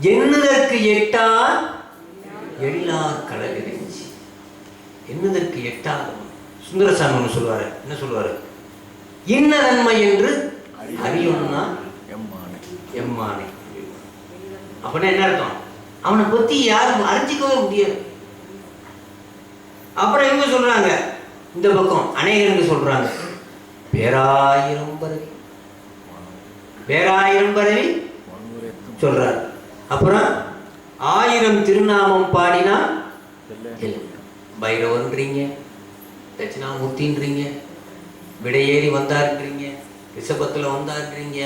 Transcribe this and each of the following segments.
எண்ணுதற்கு எட்டார் எழிலார் கடல் இறைஞ்சி எண்ணுதற்கு எட்டார். சுந்தரசாமி ஒன்று சொல்லுவாரு. என்ன சொல்லுவாரு? இன்ன நன்மை என்று அறியணும்னா எம்மானை. எம்மானை. அப்படின்னா என்ன அர்த்தம்? அவனை பத்தி யாரும் அறிஞ்சிக்கவே முடியாது. அப்புறம் இவங்க சொல்றாங்க? இந்த பக்கம் அநேகருக்கு சொல்றாங்க. பேராயிரம் பரவி. பேராயிரம் பரவி சொல்றார். அப்புறம் ஆயிரம் திருநாமம் பாடினா. பைரவன்றீங்க தட்சிணாமூர்த்தின்றீங்க விடையேறி வந்தாருன்றீங்க ரிஷபத்தில் வந்தாருன்றீங்க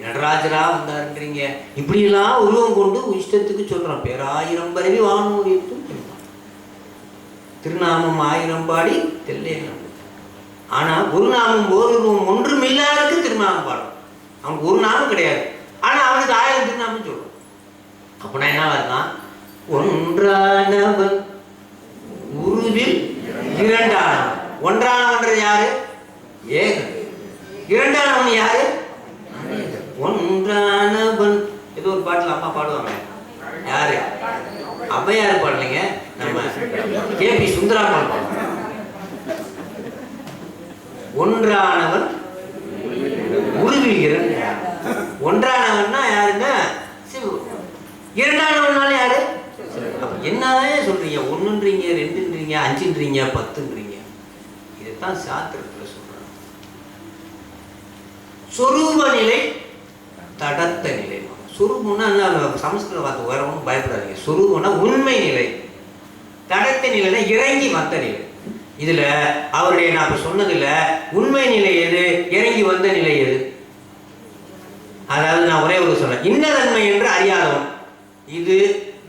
நடராஜரா வந்தாருன்றீங்க இப்படியெல்லாம் உருவம் கொண்டு இஷ்டத்துக்கு சொல்கிறோம் பேராயிரம் பரவி வானூரியத்தும் திருநாமம் ஆயிரம் பாடி தெல்லே ஆனால் ஒரு நாமம் ஒரு ஒன்றும் இல்லாததுக்கு திருநாமம் பாடும் அவனுக்கு ஒரு நாமம் கிடையாது. ஆனால் அவனுக்கு ஆயிரம் திருநாமம் சொல்லுவோம் அப்படின்னா என்ன ஒன்றானவன் உருவில் இரண்டானவன். ஒன்றானவன்றது யாரு? ஏகன். இரண்டானவன் யாரு? ஒன்றானவன். ஏதோ ஒரு பாட்டுல அம்மா பாடுவாங்க. யாரு? ஔவையார் பாடலைங்க. நம்ம கே பி சுந்தராமன் பாடுவாங்க. ஒன்றானவன் உருவில் இரண்டு ஒன்றானவன்னா யாருங்க? இரண்டானவனால யாரு? என்னதான் சொல்றீங்க? ஒன்னுன்றீங்க ரெண்டுன்றீங்க அஞ்சுன்றீங்க பத்துன்றீங்க. இதைத்தான் சாத்திரத்துல சொல்றாங்க. சொரூப நிலை தடத்த நிலை. சொரூபம்னா சமஸ்கிருத வார்த்தை வரவும் பயப்படாதீங்க. சொரூபம்னா உண்மை நிலை. தடத்த நிலைனா இறங்கி வந்த நிலை. இதுல அவருடைய நான் இப்ப சொன்னதுல உண்மை நிலை எது? இறங்கி வந்த நிலை எது? அதாவது நான் ஒரே ஒரு சொன்னேன் இன்னதன்மை என்று அறியாதவன். இது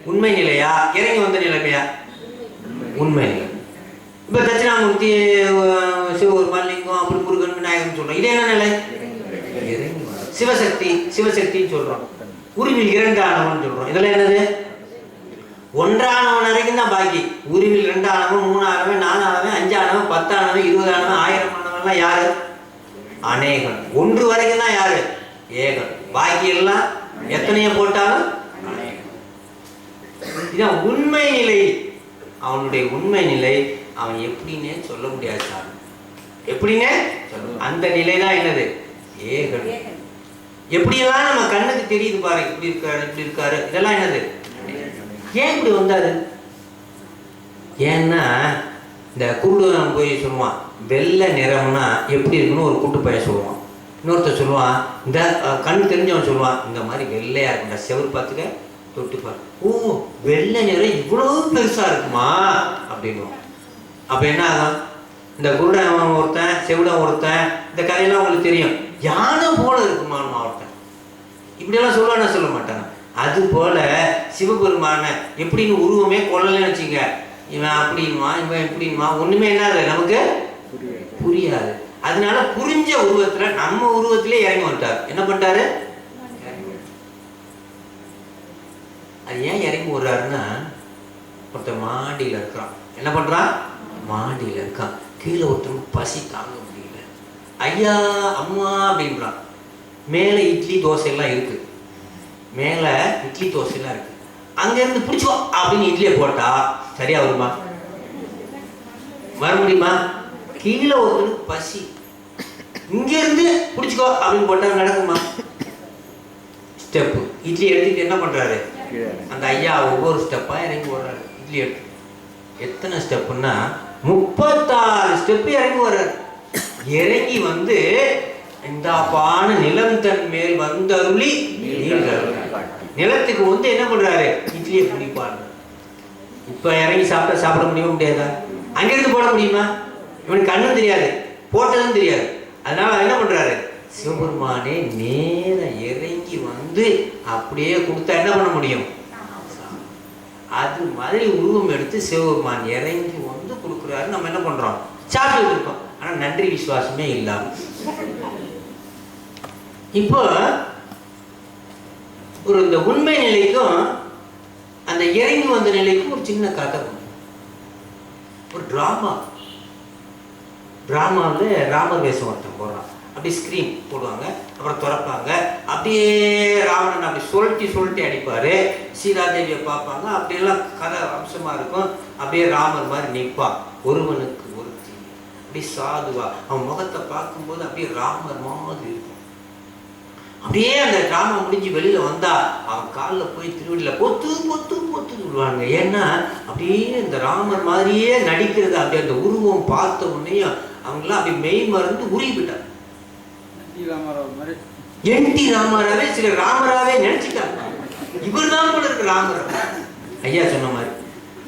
உண்மை நிலையா? இறங்கி வந்த நிலைமையா? உண்மை நிலை இப்போ தட்சிணாமூர்த்தி சிவபெருமான் லிங்கம் அப்படி முருகன் விநாயகர்னு சொல்கிறோம் இது என்ன நிலை? சிவசக்தி சிவசக்தின்னு சொல்கிறோம் உருவில் இரண்டானவன் சொல்கிறோம் இதெல்லாம் என்னது? ஒன்றானவன் வரைக்கும் தான் பாக்கி. உருவில் ரெண்டானவன் மூணானவன் நாலானவன் அஞ்சானவன் பத்தானவன் இருபதானவன் ஆயிரம் ஆனவன்லாம் யாரு? அநேகன். ஒன்று வரைக்கும் தான் யாரு? ஏகன். பாக்கி எல்லாம் எத்தனைய போட்டாலும் இதான் உண்மை நிலை. அவனுடைய உண்மை நிலை அவன் எப்படின்னே சொல்ல முடியாது சார். எப்படின்னே? சொல்ல அந்த நிலை தான் என்னது? ஏகன். எப்படியெல்லாம் நம்ம கண்ணுக்கு தெரியுது பாரு இப்படி இருக்காரு இப்படி இருக்காரு இதெல்லாம் என்னது? ஏன் இப்படி வந்தாரு? ஏன்னா இந்த குருடுவன் போய் சொல்லுவான் வெள்ளை நிறம்னா எப்படி இருக்குன்னு ஒரு கூட்டு பையன் சொல்லுவான். இன்னொருத்தர் சொல்லுவான் இந்த கண் தெரிஞ்சவன் சொல்லுவான் இந்த மாதிரி வெள்ளையா இருக்குண்டா செவர் பார்த்துக்க. தொட்டுப்பார். ஓ வெள்ளை நிறம் இவ்வளவு பெருசா இருக்குமா? அப்படின்னுவான். அப்ப என்ன ஆகும்? இந்த குருடன் ஒருத்தன் செவிடன் ஒருத்தன் இந்த கதையெல்லாம் உங்களுக்கு தெரியும். யானை போல இருக்குமான்னு ஒருத்தன் இப்படியெல்லாம் சொல்லுவானா சொல்ல மாட்டாங்க அது போல சிவபெருமான எப்படின்னு உருவமே கொள்ளலன்னு வச்சுங்க இவன் அப்படின்மா இவன் இப்படின்மா ஒண்ணுமே இல்லை நமக்கு புரியாது. அதனால புரிஞ்ச உருவத்துல நம்ம உருவத்திலே இறங்கி வந்துட்டார். என்ன பண்ணிட்டாரு? அது ஏன் இறங்கி விடுறாருன்னா ஒருத்தன் மாடியில் இருக்கிறான் என்ன பண்றான்? மாடியில இருக்கான். கீழே ஒருத்தருக்கு பசி தாங்க முடியல. ஐயா அம்மா அப்படின்றான். மேலே இட்லி தோசையெல்லாம் இருக்குது இருக்கு. மேலே இட்லி தோசை எல்லாம் இருக்கு. அங்க இருந்து பிடிச்சோ அப்படின்னு இட்லியை போட்டா சரியா வருமா? வர முடியுமா? கீழே ஒருத்தனுக்கு பசி. இங்க இருந்து பிடிச்சிக்கோ அப்படின்னு போட்டா நடக்குமா? ஸ்டெப்பு. இட்லி எடுத்துட்டு என்ன பண்றாரு? அந்த ஐயா ஒவ்வொரு ஸ்டெப்பா இறங்கி ஓடுறாரு. இட்லி எடுத்து. எத்தனை ஸ்டெப்புன்னா முப்பத்தாறு ஸ்டெப்பு இறங்கி வர்றாரு இறங்கி வந்து இந்த பான நிலம் தன் மேல் வந்தருளி நிலத்துக்கு வந்து என்ன பண்றாரு? இட்லியை குடிப்பாரு. இப்ப இறங்கி சாப்பிட சாப்பிட முடியுமா முடியாதா? அங்கிருந்து போட முடியுமா? இவனுக்கு கண்ணும் தெரியாது போட்டதும் தெரியாது. அதனால என்ன பண்றாரு? சிவபெருமானே நேர இறை வந்து அப்படியே கொடுத்தா என்ன பண்ண முடியும்? அது மாதிரி உருவம் எடுத்து சிவபெருமான் இறங்கி வந்து கொடுக்குறாரு. நம்ம என்ன பண்றோம்? சாப்பிட்டு இருக்கோம் ஆனால் நன்றி விசுவாசமே இல்லாம. இப்போ ஒரு இந்த உண்மை நிலைக்கும் அந்த இறங்கி வந்த நிலைக்கும் ஒரு சின்ன கதை. ஒரு டிராமா டிராமாவில் ராமர் வேஷம் ஒருத்தன் போடுறான். அப்படியே ஸ்க்ரீன் போடுவாங்க அப்புறம் திறப்பாங்க. அப்படியே ராவணன் அப்படி சுழட்டி சுழட்டி அடிப்பார். சீதாதேவியை பார்ப்பாங்க. அப்படியெல்லாம் கதை அம்சமாக இருக்கும். அப்படியே ராமர் மாதிரி நிற்பான். ஒருவனுக்கு ஒருத்தி. அப்படியே சாதுவா. அவன் முகத்தை பார்க்கும்போது அப்படியே ராமர் மாதிரி இருக்கும். அப்படியே அந்த டிராமா முடிஞ்சு வெளியில் வந்தா அவன் காலில் போய் திருவடியில் பொத்து பொத்து பொத்து விடுவாங்க ஏன்னா அப்படியே இந்த ராமர் மாதிரியே நடிக்கிறது அப்படியே அந்த உருவம் பார்த்த உடனே அவங்களாம் அப்படி மெய் மறந்து உருகி என் டி ராமராவே சில ராமராவே நினைச்சிட்டாங்க. இவர் தான் கூட இருக்கு ராமர். ஐயா சொன்ன மாதிரி.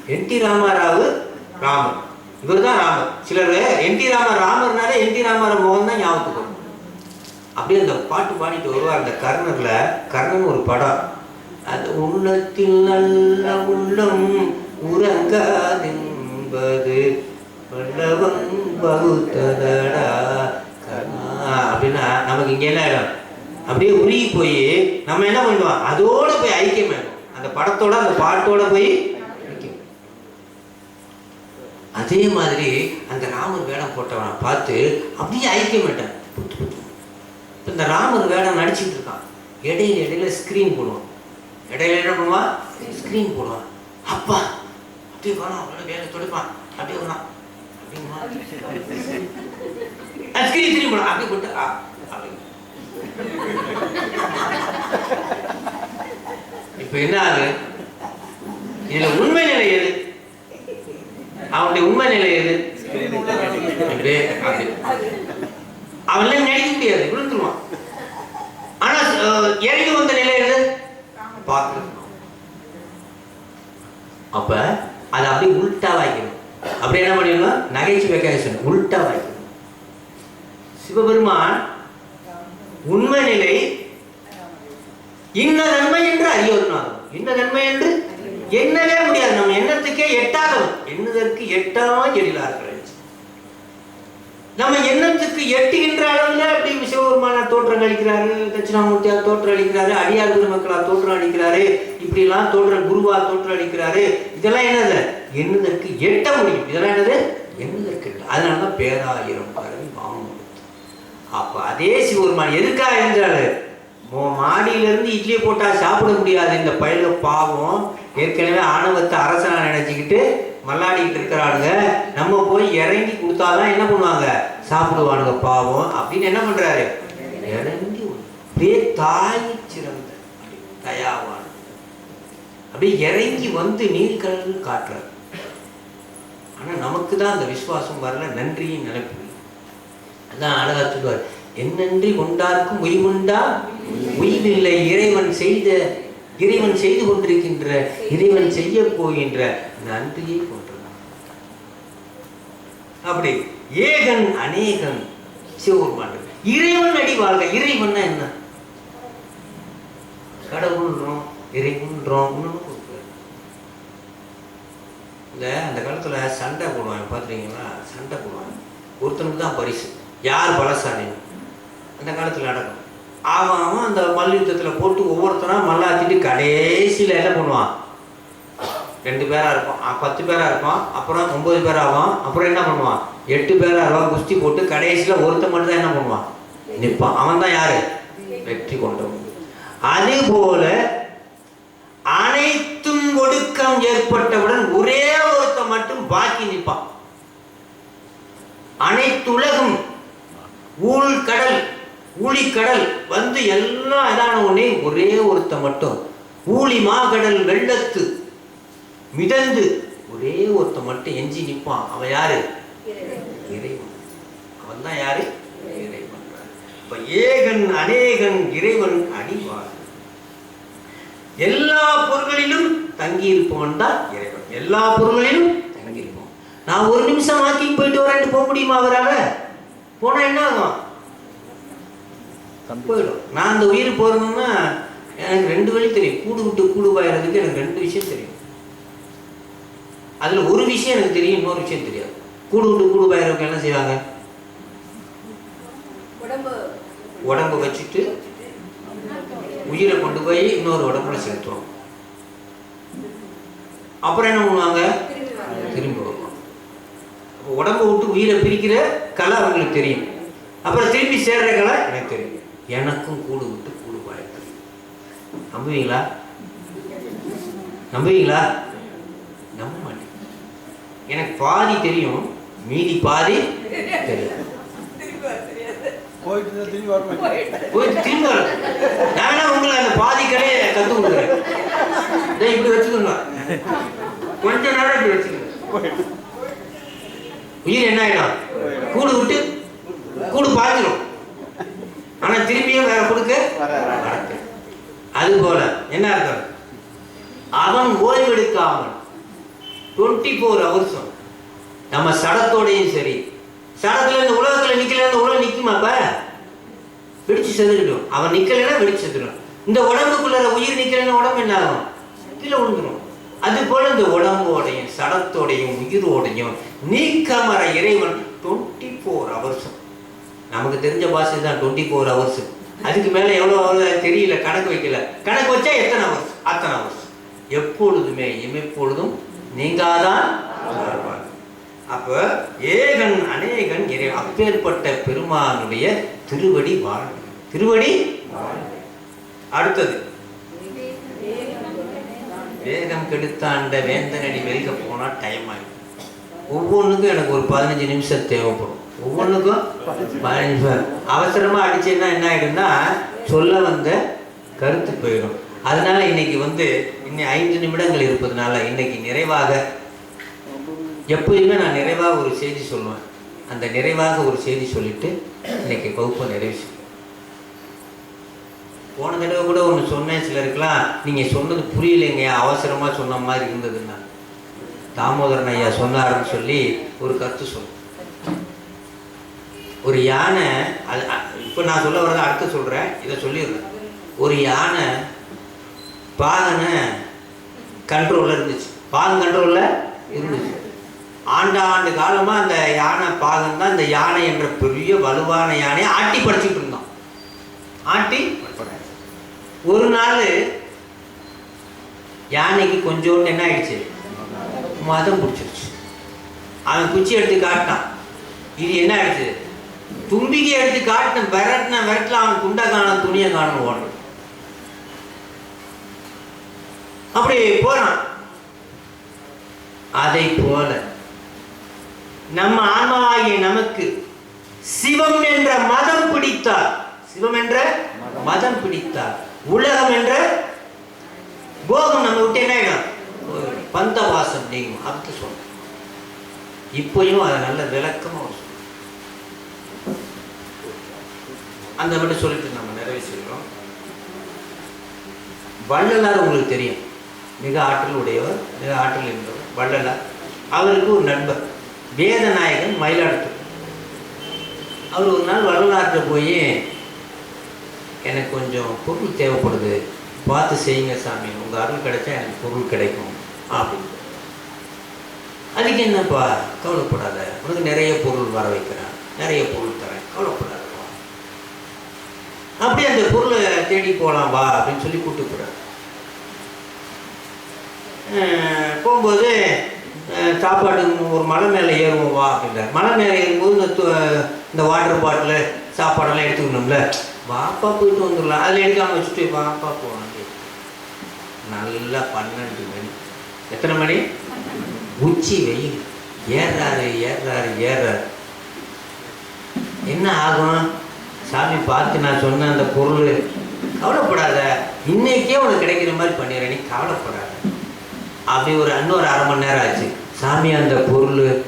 N T Rama Rao Ramar. இவர் தான் ராமர். சிலர் என் டி ராமர் ராமர்னாலே என் டி ராமர் முகம் தான் ஞாபகத்துக்கு வரும். அப்படியே அந்த பாட்டு பாடிட்டு வருவார் அந்த கர்ணர்ல. கர்ணன் ஒரு படம். அது உள்ளத்தில் நல்ல உள்ளம் உறங்காதென்பது வல்லவன் பகுத்ததடா அப்படின்னா நமக்கு இங்கே என்ன இடம் அப்படியே உருகி போய் நம்ம என்ன பண்ணுவோம் அதோட போய் ஐக்கியம் அந்த படத்தோட அந்த பாட்டோட போய் அதே மாதிரி அந்த ராமர் வேடம் போட்டவனை பார்த்து அப்படியே ஐக்கியம் ஆயிட்டான். இந்த ராமர் வேடம் நடிச்சிட்டு இருக்கான். இடையில இடையில ஸ்க்ரீன் போடுவான். இடையில என்ன பண்ணுவான்? ஸ்க்ரீன் போடுவான். அப்பா அப்படியே வரான் வேலை தொடுப்பான். அப்படியே வரான் அப்படிங்குவான் ஸ்க்ரீன் திரும்பி அப்படியே போட்டு ஆ, அப்படி இப்ப என்ன ஆகுது இதுல உண்மை நிலை எது? அவனுடைய உண்மை நிலை எது? அப்படி அவன்லாம் நடிக்க முடியாது விழுந்துருவான் ஆனா அஹ், இறங்கி வந்த நிலை எது பார்க்கணும் அப்ப அதை அப்படியே உல்டா வாய்க்கணும் அப்படி என்ன பண்ணிடணும் நகைச்சுவை கேஷன் உல்டா வாய்க்கணும் சிவபெருமான் உண்மை நிலை இன்ன நன்மை என்று அறியொருநாள் இன்ன நன்மை என்று? எண்ணவே முடியாது. நம்ம எண்ணத்துக்கே எட்டாதவன். எண்ணுதற்கு எட்டா எழிலார்கள் நம்ம எண்ணத்துக்கு எட்டுகின்ற அளவில் அப்படி சிவபெருமான தோற்றம் அளிக்கிறாரு தட்சிணாமூர்த்தியார் தோற்றம் அளிக்கிறாரு அடியார் பெருமக்களா தோற்றம் அளிக்கிறாரு இப்படிலாம் தோற்றம் குருவா தோற்றம் அளிக்கிறாரு. இதெல்லாம் என்னது? எண்ணுதற்கு எட்ட முடியும். இதெல்லாம் என்னது? எண்ணுதற்கு அதனால தான் பேராயிரம் பரவி வாங்கும் அப்ப அதே சிவபெருமான் எதுக்காக என்றாரு மாடியிலிருந்து இட்லியை போட்டா சாப்பிட முடியாது இந்த பயில பாவம். ஏற்கனவே ஆணவத்தை அரசனா நினைச்சுக்கிட்டு மல்லாடிக்கிட்டு இருக்கிறானுங்க. நம்ம போய் இறங்கி கொடுத்தாதான் என்ன பண்ணுவாங்க? சாப்பிடுவானுங்க பாவம். அப்படின்னு என்ன பண்றாரு? இறங்கி அப்படியே தாய் சிறந்த அப்படி தயாவான். அப்படியே இறங்கி வந்து நீர்க்கடல் காட்டுறாரு. ஆனா நமக்கு தான் அந்த விசுவாசம் வரல. நன்றியும் நினைப்பு. அதான் அழகா சொல்லுவார். என்னன்றி கொண்டார்க்கும் உய்வுண்டா உய்வில்லை இறைவன் செய்த இறைவன் செய்து கொண்டிருக்கின்ற இறைவன் செய்ய போகின்ற நன்றியை கொண்டிருந்தான் அப்படி ஏகன் அநேகன் சிவபெருமான் இறைவன் அடி வாழ்க. இறைவன்னா என்ன? கடவுள்ன்றோம் இறைவன்றோம் இன்னொன்னு இந்த அந்த காலத்துல சண்டை போடுவாங்க பார்த்துருக்கீங்களா சண்டை போடுவாங்க. ஒருத்தனுக்கு தான் பரிசு. யார் பலசாலி அந்த காலத்துல நடக்கும். அவன் அவன் அந்த மல்யுத்தத்துல போட்டு ஒவ்வொருத்தனா மல்லாத்திட்டு கடைசியில என்ன பண்ணுவான்? ரெண்டு பேரா இருப்பான். பத்து பேரா இருப்பான். அப்புறம் ஒன்பது பேர் அப்புறம் என்ன பண்ணுவான்? எட்டு பேராக இருப்பான் குஸ்தி போட்டு கடைசியில ஒருத்தன் மட்டும் தான் என்ன பண்ணுவான்? நிற்பான் அவன் தான் யாரு? வெற்றி கொண்டவன். அதே போல அனைத்தும் ஒடுக்கம் ஏற்பட்டவுடன் ஒரே ஒருத்தன் மட்டும் பாக்கி நிற்பான். அனைத்துலகும் ஊழ் கடல் ஊழிக்கடல் வந்து எல்லாம் இதான உடனே ஒரே ஒருத்தன் மட்டும். ஊழி மாகடல் வெள்ளத்து மிதந்து ஒரே ஒருத்தன் மட்டும் எஞ்சி நிற்பான் அவன் யாரு? இறைவன். அவன் தான் யாரு? இறைவன். இப்ப ஏகன் அநேகன் இறைவன் அடிவார் எல்லா பொருள்களிலும் தங்கியிருப்பவன் தான் இறைவன். எல்லா பொருள்களிலும் தங்கி இருப்போம் நான் ஒரு நிமிஷம் வாக்கிங் போயிட்டு வரேன்ட்டு போக முடியுமா அவரால? போனா என்ன ஆகும்? போயிடும். நான் அந்த உயிர் போறதுன்னா எனக்கு ரெண்டு வழி தெரியும். கூடு விட்டு கூடு பாயறதுக்கு எனக்கு ரெண்டு விஷயம் தெரியும். அதுல ஒரு விஷயம் எனக்கு தெரியும் இன்னொரு விஷயம் தெரியாது. கூடு விட்டு கூடு பாயறவங்க என்ன செய்வாங்க? உடம்பு உடம்பு வச்சுட்டு உயிரை கொண்டு போய் இன்னொரு உடம்புல செலுத்துவாங்க அப்புறம் என்ன பண்ணுவாங்க? திரும்பி அப்போ உடம்பை விட்டு உயிரை பிரிக்கிற கலை அவங்களுக்கு தெரியும். அப்புறம் திரும்பி சேர்ற கலை எனக்கு தெரியும். எனக்கும் கூடு விட்டு கூடு பாய்க்கு நம்புவீங்களா? நம்புவீங்களா? நம்ப மாட்டேன். எனக்கு பாதி தெரியும் மீதி பாதி தெரியும் போயிட்டு திரும்பி வர மாட்டேன். போய் திரும்ப. நானா உங்களுக்கு அந்த பாதி கலையை கற்றுக் கொடுக்குறேன். இப்படி வச்சுக்கோங்க. கொஞ்ச நேரம் இப்படி வச்சுக்கோங்க. உயிர் என்ன ஆயிடும்? கூடு விட்டு கூடு பாய்ச்சிடும் ஆனால் திரும்பியும் வேற கொடுக்க? வராது. அது போல என்ன அர்த்தம்? அவன் ஓய்வெடுக்காமல் டுவெண்ட்டி ஃபோர் ஹவர்ஸும் நம்ம சடத்தோடையும் சரி சடத்துல இந்த உலகத்தில் நிற்கல இந்த உலகம் நிக்குமாப்ப வெடிச்சு செதுக்கிடும். அவன் நிற்கலைன்னா வெடிச்சு செத்துடும் இந்த உடம்புக்குள்ள உயிர் நிற்கலைன்னா உடம்பு என்ன ஆகும்? கீழே விழுந்துடும் அது போல இந்த உடம்போடையும் சடத்தோடையும் உயிரோடையும் நீக்கமர இறைவன் டுவெண்ட்டி ஃபோர் ஹவர்ஸும் நமக்கு தெரிஞ்ச பாஷை தான் டுவெண்ட்டி ஃபோர் ஹவர்ஸ் அதுக்கு மேலே எவ்வளோ அவ்வளோ தெரியல கணக்கு வைக்கல. கணக்கு வச்சா எத்தனை ஹவர்ஸ் அத்தனை ஹவர்ஸ் எப்பொழுதுமே எப்பொழுதும் நீங்காதான் அப்போ ஏகன் அநேகன் இறை அப்பேற்பட்ட பெருமானுடைய திருவடி வாழ் திருவடி அடுத்தது. வேகம் கெடுத்தாண்ட வேந்தனடி வெளிக்க போனால் டைம் ஆகும் ஒவ்வொன்றுக்கும் எனக்கு ஒரு பதினஞ்சு நிமிஷம் தேவைப்படும். ஒவ்வொன்றுக்கும் பதினஞ்சு அவசரமா அடிச்சேன்னா என்ன ஆயிடும்னா சொல்ல வந்த கருத்து போயிடும். அதனால இன்னைக்கு வந்து இன்னும் ஐந்து நிமிடங்கள் இருப்பதுனால இன்னைக்கு நிறைவாக எப்பயுமே நான் நிறைவாக ஒரு செய்தி சொல்லுவேன். அந்த நிறைவாக ஒரு செய்தி சொல்லிட்டு இன்னைக்கு வகுப்பை நிறைவு போன தடவை கூட ஒன்று சொன்னேன் சிலருக்கெல்லாம் நீங்கள் சொன்னது புரியலைங்க அவசரமாக சொன்ன மாதிரி இருந்ததுன்னா. தாமோதரன் ஐயா சொன்னார்னு சொல்லி ஒரு கருத்து சொன்னேன் ஒரு யானை அது இப்போ நான் சொல்ல வரதை அடுத்து சொல்கிறேன் இதை சொல்லிடுறேன். ஒரு யானை பாகனை கண்ட்ரோலில் இருந்துச்சு. பாகன் கண்ட்ரோலில் இருந்துச்சு. ஆண்டாண்டு காலமாக அந்த யானை பாகன் தான் இந்த யானை என்ற பெரிய வலுவான யானையை ஆட்டி படிச்சுட்டு இருந்தான். ஆட்டி ஒரு நாள் யானைக்கு கொஞ்சோண்டு என்ன ஆயிடுச்சு? மதம் பிடிச்சிருச்சு. அவன் குச்சி எடுத்து காட்டினான். இது என்ன ஆயிடுச்சு? தும்பிக்கை எடுத்து காட்டின விரட்டின விரட்டில் அவன் துண்டை காணும் துணியை காணும் ஓடுறான் அப்படி போறான். அதை போல நம்ம ஆன்மாவாகிய நமக்கு சிவம் என்ற மதம் பிடித்தார். சிவம் என்ற மதம் பிடித்தார். உலகம் என்ற போகம் நம்ம விட்டு என்ன ஆயிடும்? நீங்கும். அதுக்கு சொல்றேன் இப்பயும் அதை நல்ல விளக்கமாக அவர் சொல்றார். அந்த மட்டும் சொல்லிட்டு நம்ம நிறைவு செய்கிறோம் வள்ளலார் உங்களுக்கு தெரியும். மிக ஆற்றல் உடையவர் மிக ஆற்றல் இருந்தவர் வள்ளலார். அவருக்கு ஒரு நண்பர் வேதநாயகன் மயிலாடுதுறை. அவர் ஒரு நாள் வரலாற்றில் போய் எனக்கு கொஞ்சம் பொருள் தேவைப்படுது. பார்த்து செய்யுங்க சாமி. உங்கள் அருள் கிடைச்சா எனக்கு பொருள் கிடைக்கும். அப்படின்னு. அதுக்கு என்னப்பா? கவலைப்படாத. உனக்கு நிறைய பொருள் வர வைக்கிறேன். நிறைய பொருள் தரேன். கவலைப்படாத. அப்படியே அந்த பொருளை தேடி போகலாம் வா அப்படின்னு சொல்லி கூப்பிட்டு போகிறார் போகும்போது சாப்பாடு ஒரு மலை மேலே ஏறுவோம் வா அப்படின்றார். மலை மேலே ஏறும்போது இந்த இந்த வாட்டர் பாட்டிலு சாப்பாடெல்லாம் எடுத்துக்கணும்ல. வாப்பா போயிட்டு வந்துடலாம். அதில் எடுக்காமல் வச்சுட்டு வாப்பா போகலாம் நல்லா பன்னெண்டு மணி. எத்தனை மணி? உச்சி வெயில். ஏறாரு ஏறாரு ஏறாரு என்ன ஆகும்? சாமி பார்த்து நான் சொன்ன அந்த பொருள் கவலைப்படாத. இன்னைக்கே உனக்கு கிடைக்கிற மாதிரி பண்ணிடுறேன். நீ கவலைப்படாத. அப்படி ஒரு இன்னொரு அரை மணி நேரம் ஆச்சு. சாமி அந்த பொருள்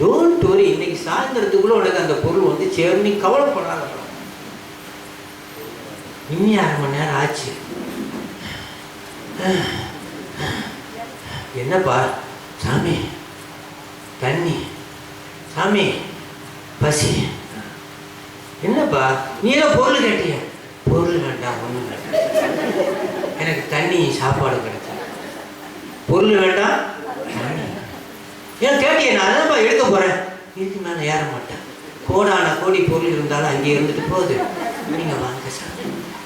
டோன்ட் வரி இன்னைக்கு சாயந்தரத்துக்குள்ளே உனக்கு அந்த பொருள் வந்து சேரும். நீ கவலைப்படாத. இன்னி அரை மணி நேரம் ஆச்சு. என்னப்பா? சாமி தண்ணி. சாமி பசி. என்னப்பா நீ ஏதோ பொருள் கேட்டிய? பொருள் வேண்டாம் ஒன்றும் வேண்டாம் எனக்கு தண்ணி சாப்பாடு கிடைச்சா. பொருள் வேண்டாம் ஏன் கேட்டிய நான்? அதான்ப்பா எடுக்க போகிறேன் இதுக்கு மேலே ஏற மாட்டேன். கோடான கோடி பொருள் இருந்தாலும் அங்கே இருந்துட்டு போகுது. நீங்கள் வாங்க சார்.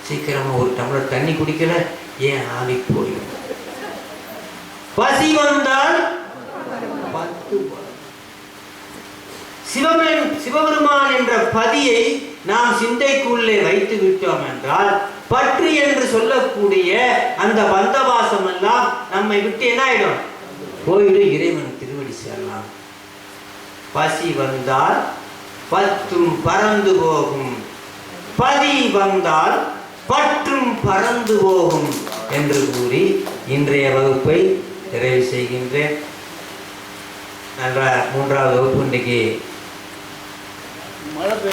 சீக்கிரமா ஒரு டம்ளர் தண்ணி குடிக்கல. ஏன் ஆவி போயிடும்? பசி வந்தால் பத்து வரும். சிவபெரும் சிவபெருமான் என்ற பதியை நாம் சிந்தைக்குள்ளே வைத்து விட்டோம் என்றால் பற்று என்று சொல்லக்கூடிய அந்த பந்தவாசம் எல்லாம் நம்மை விட்டு என்ன ஆயிடும் போயிடும். இறைவன் திருவடி சேரலாம். பசி வந்தால் பற்றும் பறந்து போகும். பதி வந்தால் பற்றும் பறந்து போகும் என்று கூறி இன்றைய வகுப்பை நிறைவு செய்கின்றேன். நல்ல மூன்றாவது வகுப்பு இன்றைக்கு மழை பெய்ய